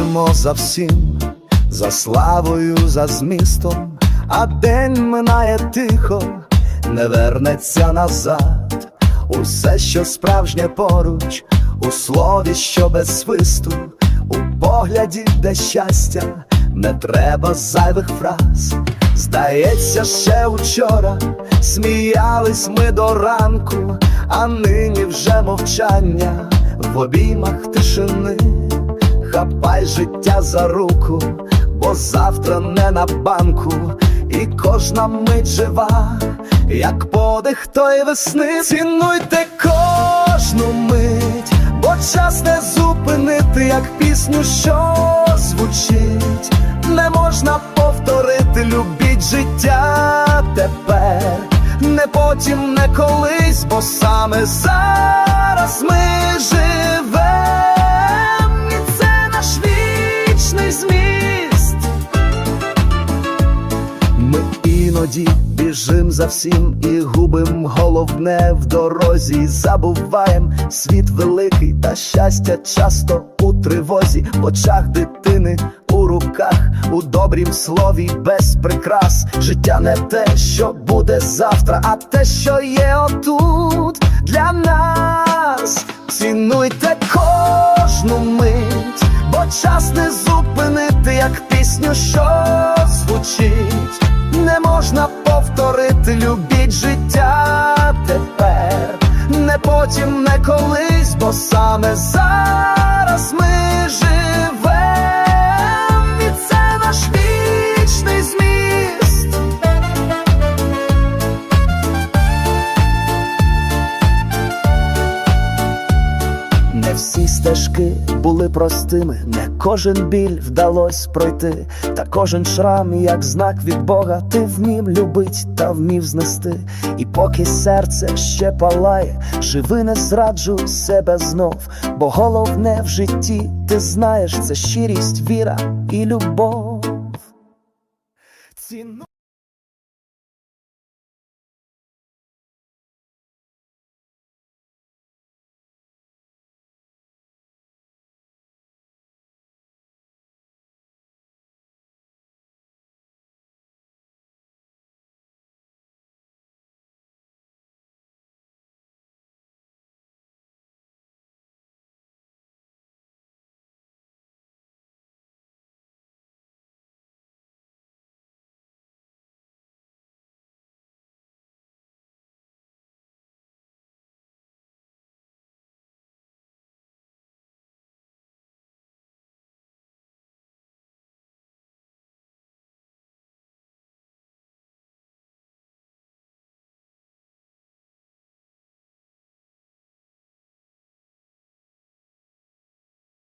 Ідемо за всім, за славою, за змістом, а день минає тихо, не вернеться назад. Усе, що справжнє поруч, у слові, що без свисту, у погляді, де щастя, не треба зайвих фраз. Здається, ще учора сміялись ми до ранку, а нині вже мовчання в обіймах тишини. Хапай життя за руку, бо завтра не на банку, і кожна мить жива, як подих тої весни. Цінуйте кожну мить, бо час не зупинити, як пісню, що звучить. Не можна повторити, любіть життя тепер, не потім, не колись, бо саме зараз ми живем, іноді біжим за всім і губим головне в дорозі, забуваєм світ великий та щастя часто у тривозі, в очах дитини, у руках, у добрім слові без прикрас. Життя не те, що буде завтра, а те, що є отут для нас. Цінуйте кожну мить, бо час не зупинити, як пісню, що звучить. Не можна повторити, любіть життя тепер, не потім, не колись, бо саме зараз Не всі стежки були простими, не кожен біль вдалось пройти, та кожен шрам, як знак від Бога, ти вмів любить та вмів знести. І поки серце ще палає, живи, не зраджуй себе знов, бо головне в житті, ти знаєш, це щирість, віра і любов.